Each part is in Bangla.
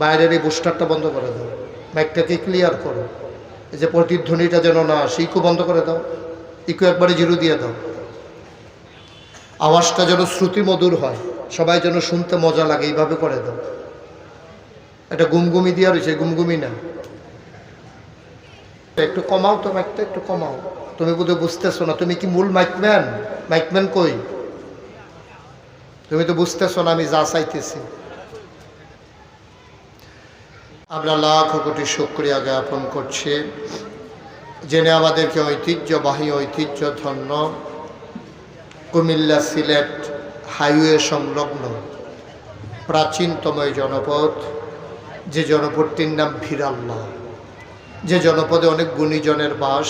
বাইরের এই বুস্টারটা বন্ধ করে দাও। মাইকটাকে ক্লিয়ার করো। এই যে প্রতিধ্বনিটা যেন না আসে ইকো বন্ধ করে দাও। ইকো একবারে জিরো দিয়ে দাও। আওয়াজটা যেন শ্রুতি মধুর হয়। সবাই যেন শুনতে মজা লাগে, এইভাবে করে দাও। এটা গুমগুমি দিয়ে রয়েছে, গুমগুমি না। একটু কমাও তো মাইকটা একটু কমাও। তুমি বোধহয় বুঝতেছো না, তুমি কি মূল মাইকম্যান মাইকম্যান কই? তুমি তো বুঝতেছো না আমি যা চাইতেছি। আমরা লাখ কোটি শুক্রিয়া জ্ঞাপন করছি। জেনে আমাদেরকে ঐতিহ্যবাহী ঐতিহ্য ধন্য কুমিল্লা সিলেট হাইওয়ে সংলগ্ন প্রাচীনতম এই জনপদ, যে জনপদটির নাম ভিরাল্লা। যে জনপদে অনেক গুণীজনের বাস,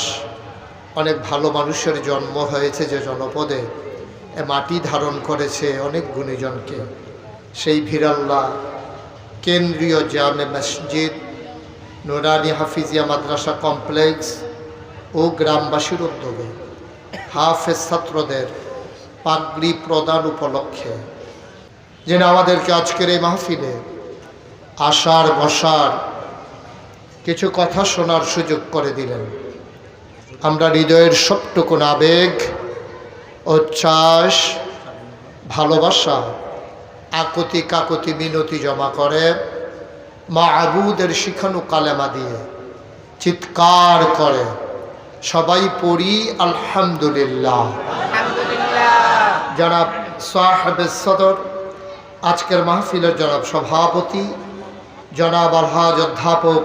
অনেক ভালো মানুষের জন্ম হয়েছে যে জনপদে মাটি ধারণ করেছে অনেক গুণীজনকে। সেই ভিরাল্লা কেন্দ্রীয় জামে মসজিদ নুরানি হাফিজিয়া মাদ্রাসা কমপ্লেক্স ও গ্রামবাসীর উদ্যোগে হাফেজ ছাত্রদের পাগড়ি প্রদান উপলক্ষে। যেন আমাদেরকে আজকের এই মাহফিলে আসার বসার কিছু কথা শোনার সুযোগ করে দিলেন। আমরা হৃদয়ের সবটুকুন আবেগ উচ্ছ্বাস, ভালোবাসা আকতি কাকতি মিনতি জমা করে মা আবুদের শিখানো কালেমা দিয়ে চিৎকার করে। সবাই পড়ি আলহামদুলিল্লাহ। জনাব সাহেব সদর আজকের মাহফিলের জনাব সভাপতি জনাব আলহাজ অধ্যাপক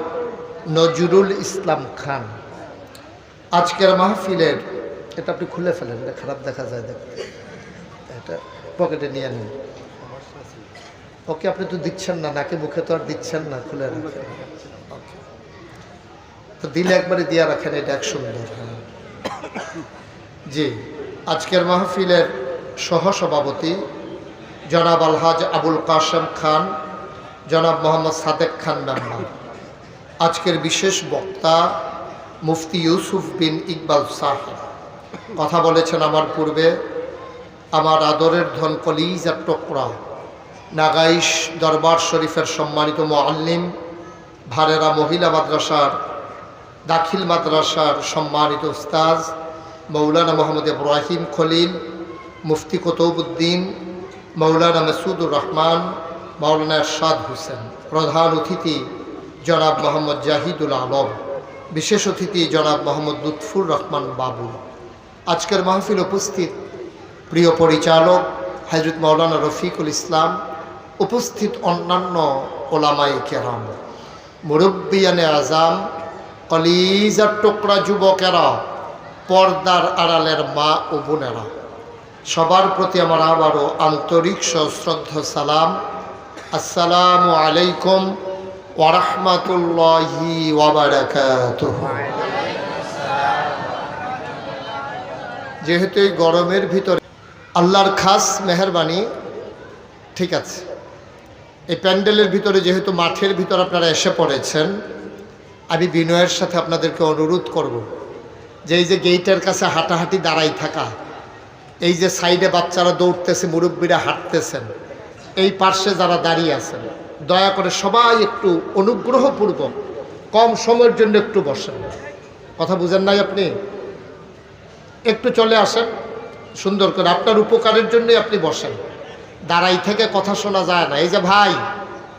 নজরুল ইসলাম খান। আজকের মাহফিলের এটা আপনি খুলে ফেলেন এটা খারাপ দেখা যায় দেখতে। এটা পকেটে নিয়ে নিন। ওকে আপনি তো দিচ্ছেন না, নাকি মুখে তো আর দিচ্ছেন না, খুলে রাখেন। তো দিলে একবারে দিয়া রাখেন, এটা এক সুন্দর হ্যাঁ। জি, আজকের মাহফিলের সহসভাপতি জনাব আলহাজ আবুল কাসেম খান, জনাব মোহাম্মদ সাদেক খান মেম্বার আজকের বিশেষ বক্তা মুফতি ইউসুফ বিন ইকবাল সাহেব। কথা বলেছেন আমার পূর্বে, আমার আদরের ধন কলিজার টুকরা। নাগাইশ দরবার শরীফের সম্মানিত মোয়াল্লিম, ভারেরা মহিলা মাদ্রাসার, দাখিল মাদ্রাসার সম্মানিত উস্তাজ মৌলানা মোহাম্মদ ইব্রাহিম খলিল, মুফতি কতৌবুদ্দিন মৌলানা মাসুদুর রহমান, মৌলানা এরশাদ হোসেন। প্রধান অতিথি জনাব মোহাম্মদ জাহিদুল আলম, বিশেষ অতিথি জনাব মোহাম্মদ লুৎফুর রহমান বাবু আজকের মাহফিল উপস্থিত প্রিয় পরিচালক হজরত মৌলানা রফিকুল ইসলাম উপস্থিত অন্যান্য ওলামাই কেরাম মুরব্বিয়ানে আজাম, কলিজার টুকরা যুবকেরা, পর্দার আড়ালের মা ও বোনেরা। সবার প্রতি আমার আবারও আন্তরিক সশ্রদ্ধ সালাম। আসসালামু আলাইকুম ওরহমতুল্লাহি যেহেতু এই গরমের ভিতরে আল্লাহর খাস মেহরবানি, ঠিক আছে। এই প্যান্ডেলের ভিতরে যেহেতু মাঠের ভিতর আপনারা এসে পড়েছেন, আমি বিনয়ের সাথে আপনাদেরকে অনুরোধ করব যে এই যে গেইটের কাছে হাঁটাহাঁটি দাঁড়াই থাকা, এই যে সাইডে বাচ্চারা দৌড়তেছে, মুরব্বীরা হাঁটতেছেন, এই পার্শ্বে যারা দাঁড়িয়ে আছেন, দয়া করে সবাই একটু অনুগ্রহপূর্বক কম সময়ের জন্য একটু বসেন। কথা বুঝেন নাই আপনি? একটু চলে আসেন, সুন্দর করে আপনার উপকারের জন্যই আপনি বসেন। দাঁড়াই থেকে কথা শোনা যায় না। এই যে ভাই,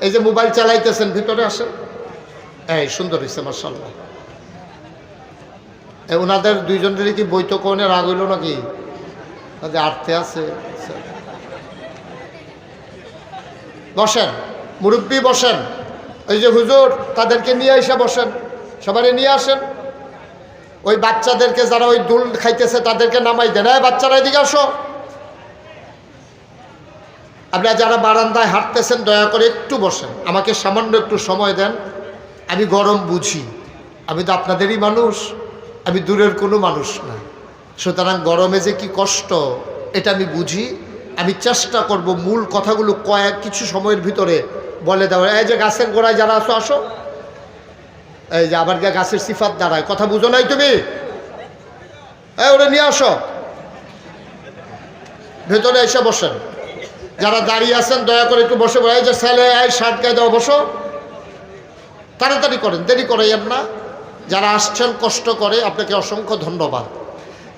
এই যে মোবাইল চালাইতেছেন, ভিতরে আসেন। এই, সুন্দর হয়েছে মার্শাল্লাহ ওনাদের দুইজনেরই কি বৈঠকনের রাগ হইল নাকি? আর্থে আছে। বসেন, মুরব্বী বসেন। ওই যে হুজুর, তাদেরকে নিয়ে এসে বসেন। সবারই নিয়ে আসেন। ওই বাচ্চাদেরকে যারা ওই দুল খাইতেছে, তাদেরকে নামাই দেন। হ্যাঁ বাচ্চারা এদিকে আসো। আপনারা যারা বারান্দায় হাঁটতেছেন, দয়া করে একটু বসেন। আমাকে সামান্য একটু সময় দেন। আমি গরম বুঝি। আমি তো আপনাদেরই মানুষ। আমি দূরের কোনো মানুষ না। সুতরাং গরমে যে কি কষ্ট, এটা আমি বুঝি। আমি চেষ্টা করব মূল কথাগুলো কয়েক কিছু সময়ের ভিতরে বলে দেওয়া এই যে গাছের গোড়ায় যারা আসো আসো। এই যে আবার গাছের সিফাত দাঁড়ায়। কথা বুঝো নাই তুমি? এই ওরা নিয়ে আসো। ভেতরে এসে বসেন। যারা দাঁড়িয়ে আছেন, দয়া করে একটু বসে বলে যে ছেলে, এই শার্ট গায়ে দাও, বসো। তাড়াতাড়ি করেন, দেরি করাইয়েন না। যারা আসছেন, কষ্ট করে, আপনাকে অসংখ্য ধন্যবাদ।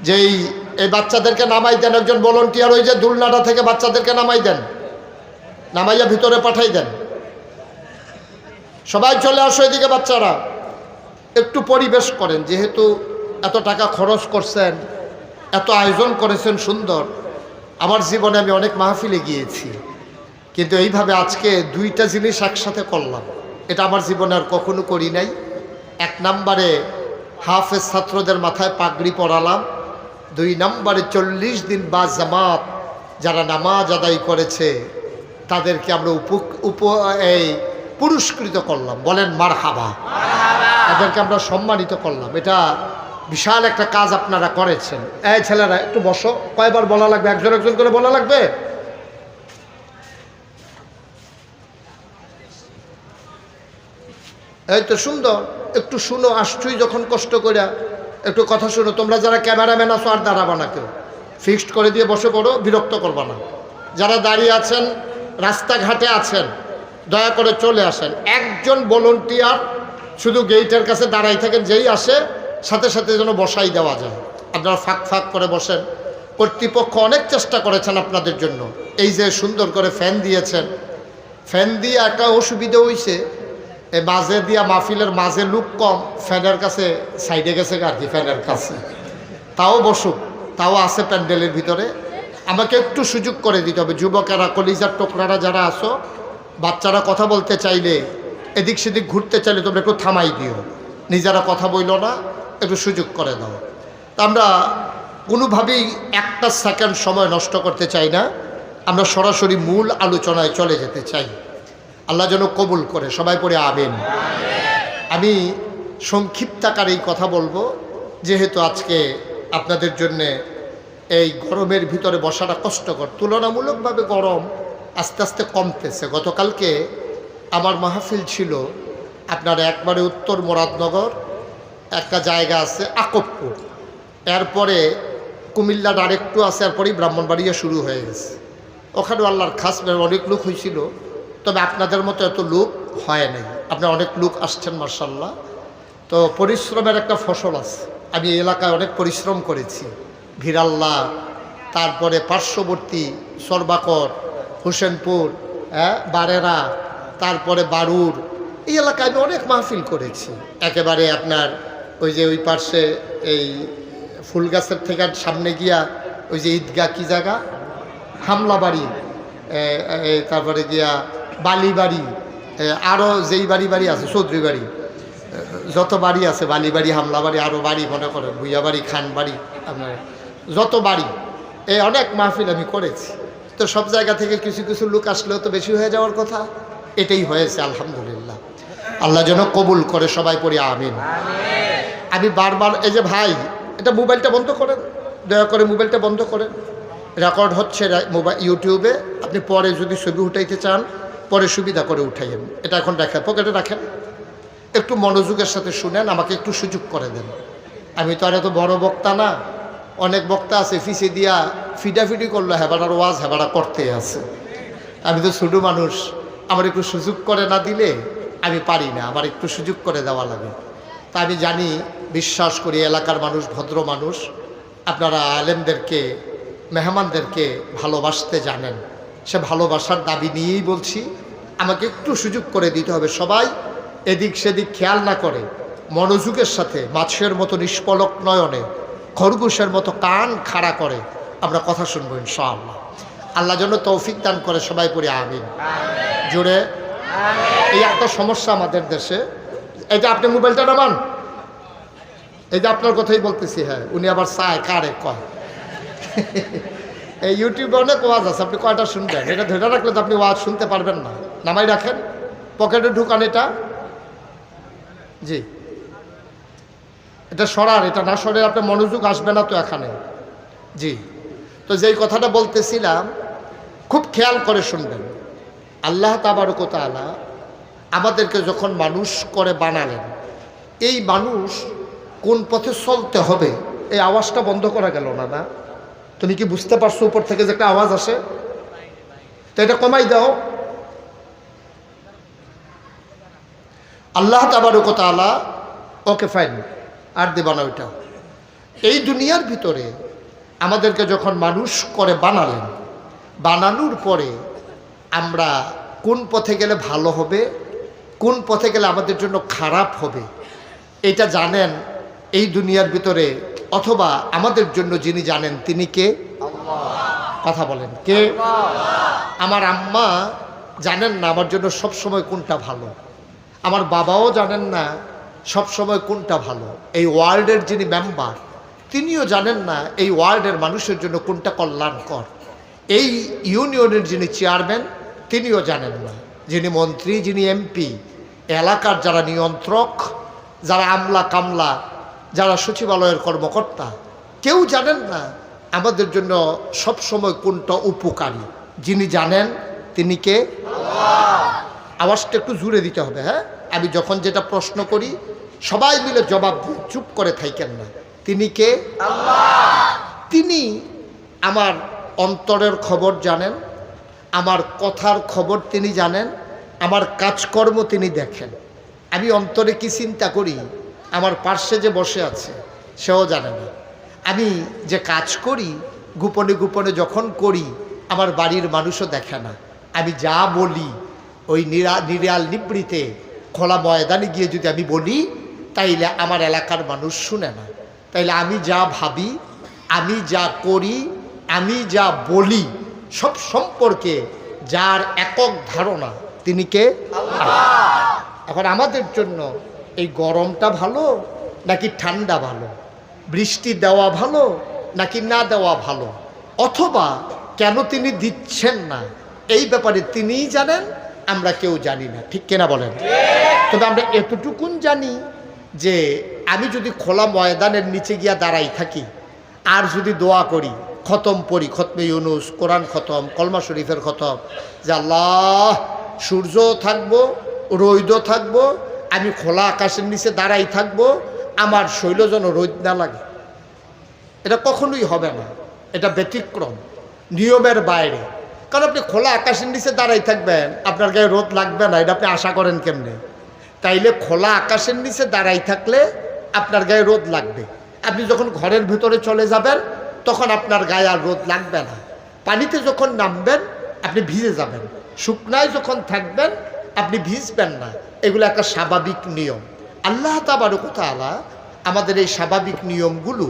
যেই, এই বাচ্চাদেরকে নামাই দেন, একজন ভলন্টিয়ার ওই যে দুলনাটা থেকে বাচ্চাদেরকে নামাই দেন, নামাইয়া ভিতরে পাঠাই দেন। সবাই চলে আসো এদিকে বাচ্চারা। একটু পরিবেশ করেন, যেহেতু এত টাকা খরচ করছেন, এত আয়োজন করেছেন সুন্দর। আমার জীবনে আমি অনেক মাহফিলে গিয়েছি, কিন্তু এইভাবে আজকে দুইটা জিনিস একসাথে করলাম। এটা আমার জীবনে আর কখনো করি নাই। এক নম্বরে হাফেজ ছাত্রদের মাথায় পাগড়ি পরালাম। দুই নম্বরে চল্লিশ দিন বা জামাত যারা নামাজ আদায় করেছে, তাদেরকে আমরা উপ উপ, এই পুরস্কৃত করলাম। বলেন মার হাবা তাদেরকে আমরা সম্মানিত করলাম। এটা বিশাল একটা কাজ আপনারা করেছেন। এই ছেলেরা, একটু বসো। কয়বার বলা লাগবে? একজন একজন করে বলা লাগবে? এই তো সুন্দর। একটু শুনো, আসছুই যখন কষ্ট করে একটু কথা শুনো। তোমরা যারা ক্যামেরাম্যান আছো, আর দাঁড়াবা না কেউ। ফিক্সড করে দিয়ে বসে পড়ো, বিরক্ত করবা না। যারা দাঁড়িয়ে আছেন, রাস্তাঘাটে আছেন, দয়া করে চলে আসেন। একজন ভলন্টিয়ার শুধু গেইটের কাছে দাঁড়াই থাকেন, যেই আসে সাথে সাথে যেন বসাই দেওয়া যায়। আপনারা ফাঁক ফাঁক করে বসেন। কর্তৃপক্ষ অনেক চেষ্টা করেছেন আপনাদের জন্য। এই যে সুন্দর করে ফ্যান দিয়েছেন। ফ্যান দিয়ে একটা অসুবিধা হয়েছে এই মাঝে দিয়া মাহফিলের মাঝে লুক কম, ফ্যানের কাছে সাইডে গেছে আর কি, ফ্যানের কাছে। তাও বসুক, তাও আছে প্যান্ডেলের ভিতরে। আমাকে একটু সুযোগ করে দিতে হবে। যুবকেরা, কলিজার টোকরারা যারা আসো বাচ্চারা কথা বলতে চাইলে, এদিক সেদিক ঘুরতে চাইলে তোমরা একটু থামাই দিও। নিজেরা কথা বইল না একটু সুযোগ করে দাও। আমরা কোনোভাবেই একটা সেকেন্ড সময় নষ্ট করতে চাই না। আমরা সরাসরি মূল আলোচনায় চলে যেতে চাই। আল্লাহ যেন কবুল করে। সবাই পড়ে আবেন আমি সংক্ষিপ্তাকার এই কথা বলব। যেহেতু আজকে আপনাদের জন্যে এই গরমের ভিতরে বসাটা কষ্টকর। তুলনামূলকভাবে গরম আস্তে আস্তে কমতেছে। গতকালকে আমার মাহফিল ছিল আপনার একবারে উত্তর মুরাদনগর একটা জায়গা আছে আকবপুর এরপরে কুমিল্লার আরেকটু আছে, এরপরেই ব্রাহ্মণবাড়িয়া শুরু হয়ে গেছে। ওখানে আল্লাহর খাস অনেক লোক হয়েছিল, তবে আপনাদের মতো এত লোক হয় নাই। আপনার অনেক লোক আসছেন মার্শাল্লাহ তো পরিশ্রমের একটা ফসল আছে। আমি এলাকায় অনেক পরিশ্রম করেছি। ভিরাল্লা তারপরে পার্শ্ববর্তী সরবাকর, হোসেনপুর হ্যাঁ বারেরা, তারপরে বারুর। এই এলাকায় আমি অনেক মাহফিল করেছি। একেবারে আপনার ওই যে ওই পার্শ্বে এই ফুল গাছের থেকে সামনে গিয়া ওই যে ঈদগাহ কী জায়গা? হামলা বাড়ি তারপরে গিয়া বালি বাড়ি আরও যেই বাড়ি বাড়ি আছে, চৌধুরী বাড়ি যত বাড়ি আছে বালি বাড়ি হামলা বাড়ি আরও বাড়ি মনে করেন খান বাড়ি আপনার, যত বাড়ি এই অনেক মাহফিল আমি করেছি। তো সব জায়গা থেকে কিছু কিছু লোক আসলেও তো বেশি হয়ে যাওয়ার কথা। এটাই হয়েছে, আলহামদুলিল্লাহ। আল্লাহ যেন কবুল করে সবাই পড়ি, আমিন। আমি বারবার, এই যে ভাই, এটা মোবাইলটা বন্ধ করেন। দয়া করে মোবাইলটা বন্ধ করেন। রেকর্ড হচ্ছে মোবাইল ইউটিউবে। আপনি পরে যদি ছবি উঠাইতে চান, পরে সুবিধা করে উঠাইয়েন। এটা এখন রাখেন, পকেটে রাখেন। একটু মনোযোগের সাথে শুনেন, আমাকে একটু সুযোগ করে দেন। আমি তো আর এত বড় বক্তা না। অনেক বক্তা আছে, ফিসে দিয়া ফিডাফিডি করল হেবাটার ওয়াজ হেবাটা করতে আছে। আমি তো ছোটো মানুষ, আমার একটু সুযোগ করে না দিলে আমি পারি না, আমার একটু সুযোগ করে দেওয়া লাগে। তা আমি জানি, বিশ্বাস করি, এলাকার মানুষ, ভদ্র মানুষ। আপনারা আলেমদেরকে, মেহমানদেরকে ভালোবাসতে জানেন। সে ভালোবাসার দাবি নিয়েই বলছি, আমাকে একটু সুযোগ করে দিতে হবে। সবাই এদিক সেদিক খেয়াল না করে, মনোযোগের সাথে, মাছের মতো নিষ্পলক নয়নে, খরগোশের মতো কান খাড়া করে আমরা কথা শুনব ইনশাআল্লাহ। আল্লাহ যেন তৌফিক দান করে, সবাই পড়ে আমিন। জুড়ে এই একটা সমস্যা আমাদের দেশে এই যে আপনি মোবাইলটা নামান। এই যে আপনার কথাই বলতেছি হ্যাঁ উনি আবার চায়, কারে কয়। এই ইউটিউবে অনেক ওয়াজ আছে, আপনি কয়টা শুনবেন? এটা ধরে রাখলে তো আপনি ওয়াজ শুনতে পারবেন না। নামাই রাখেন। পকেটে ঢুকান এটা। জি। এটা সরার, এটা না সরে আপনার মনোযোগ আসবে না তো এখানে। জি। তো যেই কথাটা বলতেছিলাম, খুব খেয়াল করে শুনবেন। আল্লাহ তাবারকতালা আমাদেরকে যখন মানুষ করে বানালেন, এই মানুষ কোন পথে চলতে হবে? এই আওয়াজটা বন্ধ করা গেল না না? তুমি কি বুঝতে পারছ উপর থেকে যে একটা আওয়াজ আসে? তো এটা কমাই দাও। আল্লাহ তাবারকতালা ওকে ফাইন আর দেবা না ওইটা। এই দুনিয়ার ভিতরে আমাদেরকে যখন মানুষ করে বানালেন, বানানোর পরে আমরা কোন পথে গেলে ভালো হবে? কোন পথে গেলে আমাদের জন্য খারাপ হবে এটা জানেন এই দুনিয়ার ভিতরে অথবা আমাদের জন্য যিনি জানেন তিনি কে? কথা বলেন কে? আমার আম্মা জানেন না আমার জন্য সব সময় কোনটা ভালো আমার বাবাও জানেন না সব সময় কোনটা ভালো এই ওয়ার্ল্ডের যিনি মেম্বার তিনিও জানেন না এই ওয়ার্ল্ডের মানুষের জন্য কোনটা কল্যাণকর এই ইউনিয়নের যিনি চেয়ারম্যান তিনিও জানেন না। যিনি মন্ত্রী যিনি এমপি এলাকার যারা নিয়ন্ত্রক যারা আমলা কামলা যারা সচিবালয়ের কর্মকর্তা কেউ জানেন না আমাদের জন্য সব সময় কোনটা উপকারী। যিনি জানেন তিনি কে? আওয়াজটা একটু জুড়ে দিতে হবে হ্যাঁ? আমি যখন যেটা প্রশ্ন করি সবাই মিলে জবাব দিয়ে চুপ করে থাকেন না। তিনি কে? তিনি আমার অন্তরের খবর জানেন আমার কথার খবর তিনি জানেন, আমার কাজকর্ম তিনি দেখেন। আমি অন্তরে কি চিন্তা করি? আমার পার্শ্বে যে বসে আছে, সেও জানে না। আমি যে কাজ করি, গোপনে গোপনে যখন করি, আমার বাড়ির মানুষও দেখে না। আমি যা বলি, ওই নিরা, নিরাল নিবৃতে, খোলা ময়দানে গিয়ে যদি আমি বলি, তাইলে আমার এলাকার মানুষ শুনে না। তাইলে আমি যা ভাবি, আমি যা করি, আমি যা বলি সব সম্পর্কে যার একক ধারণা তিনি কে? এখন আমাদের জন্য এই গরমটা ভালো নাকি ঠান্ডা ভালো? বৃষ্টি দেওয়া ভালো নাকি না দেওয়া ভালো? অথবা কেন তিনি দিচ্ছেন না? এই ব্যাপারে তিনিই জানেন, আমরা কেউ জানি না। ঠিক কেনা বলেন? তবে আমরা এতটুকুন জানি যে আমি যদি খোলা ময়দানের নিচে গিয়া দাঁড়াই থাকি, আর যদি দোয়া করি খতম পড়ি, খতমে ইউনুস, কোরআন খতম, কলমা শরীফের খতম। যে আল্লাহ সূর্য থাকব রৈদ থাকব, আমি খোলা আকাশের নিচে দাঁড়াই থাকব, আমার শৈল যেন রোদ না লাগে। এটা কখনোই হবে না। এটা ব্যতিক্রম, নিয়মের বাইরে। কারণ আপনি খোলা আকাশের নিচে দাঁড়াই থাকবেন, আপনার গায়ে রোদ লাগবে না, এটা আপনি আশা করেন কেমনে? তাইলে খোলা আকাশের নিচে দাঁড়াই থাকলে আপনার গায়ে রোদ লাগবে। আপনি যখন ঘরের ভিতরে চলে যাবেন তখন আপনার গায়ে আর রোদ লাগবে না। পানিতে যখন নামবেন, আপনি ভিজে যাবেন। শুকনায় যখন থাকবেন, আপনি ভিজবেন না। এগুলো একটা স্বাভাবিক নিয়ম। আল্লাহ তাবারকতালা আমাদের এই স্বাভাবিক নিয়মগুলো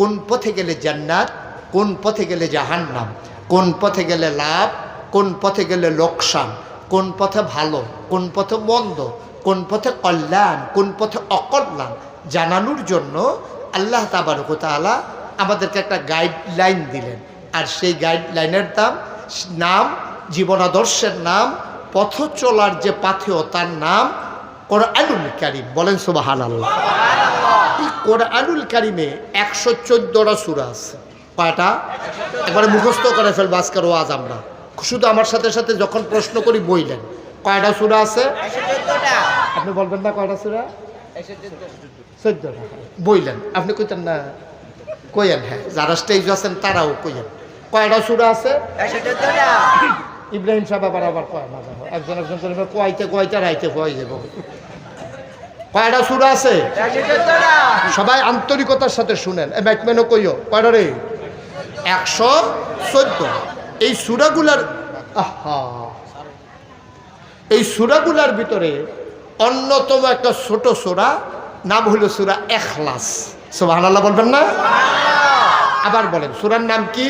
কোন পথে গেলে জান্নাত, কোন পথে গেলে জাহান্নাম, কোন পথে গেলে লাভ, কোন পথে গেলে লোকসান, কোন পথে ভালো, কোন পথে মন্দ, কোন পথে কল্যাণ, কোন পথে অকল্যাণ জানানোর জন্য আল্লাহ তাবারকতালা আমাদেরকে একটা গাইডলাইন দিলেন। আর সেই গাইডলাইনের দাম নাম জীবনাদর্শের নাম পথ চলার যে পাথেয় তার নাম কোরআনুল কারিম। বলেন সুবাহান আল্লাহ এই কোরআনুল কারিমে একশো চোদ্দোটা সুরা আছে। কয়টা? একবারে মুখস্থ করে ফেলব আজকের ওয়াজ আমরা। শুধু আমার সাথে সাথে যখন প্রশ্ন করি বইলেন। কয়টা সুরা আছে? আপনি বলবেন না কয়টা সুরা? চোদ্দটা। বইলেন। আপনি কইতেন না। কইয়েন হ্যাঁ যারা স্টেজ আছেন তারাও কইয়েন। কয়টা সুরা আছে? ইব্রাহিম সাহেব আবার আবার কয় না দেখো একজন একজন করে কয়তে কয়তে রাইতে কয় যাব। কয়টা সুরা আছে? সবাই আন্তরিকতার সাথে শুনেন। এ ম্যাকম্যানও কইও কয়টা রে? একশো চোদ্দ। এই সুরাগুলার আহা। এই সুরাগুলার ভিতরে অন্যতম একটা ছোট সুরা নাম হলো সুরা এখলাস। সোহান আল্লাহ বলবেন না? আবার বলেন, সুরার নাম কি?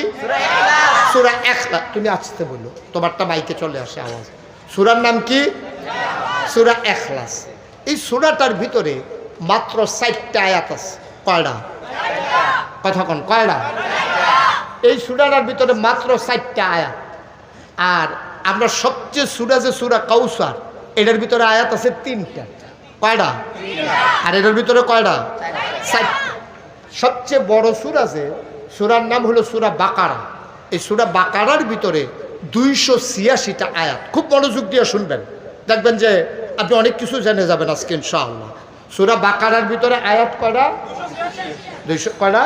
সুরা এখলাস তুমি আসতে বলো, তোমারটা মাইকে চলে আসে আওয়াজ। সুরার নাম কি? সুরা এখলাস। এই সুরাটার ভিতরে মাত্র ষাটটা আয়াত আছে। কয়টা? কথা কন, কয়টা? এই সুরাটার ভিতরে মাত্র ষাটটা আয়াত। আর আমরা সবচেয়ে সুরা যে সুরা কৌসার এটার ভিতরে আয়াত আছে তিনটা। কয়টা? আর এটার ভিতরে কয়টা? ষাটটা সবচেয়ে বড় সুর আছে সুরার নাম হলো সুরা বাকারা। এই সুরা বাকারার ভিতরে দুইশো ছিয়াশিটা আয়াত। খুব মনোযোগ দিয়ে শুনবেন। দেখবেন যে আপনি অনেক কিছু জেনে যাবেন আজকে, ইনশাআল্লাহ। সুরা বাকারার ভিতরে আয়াত করা দুইশো কয়টা?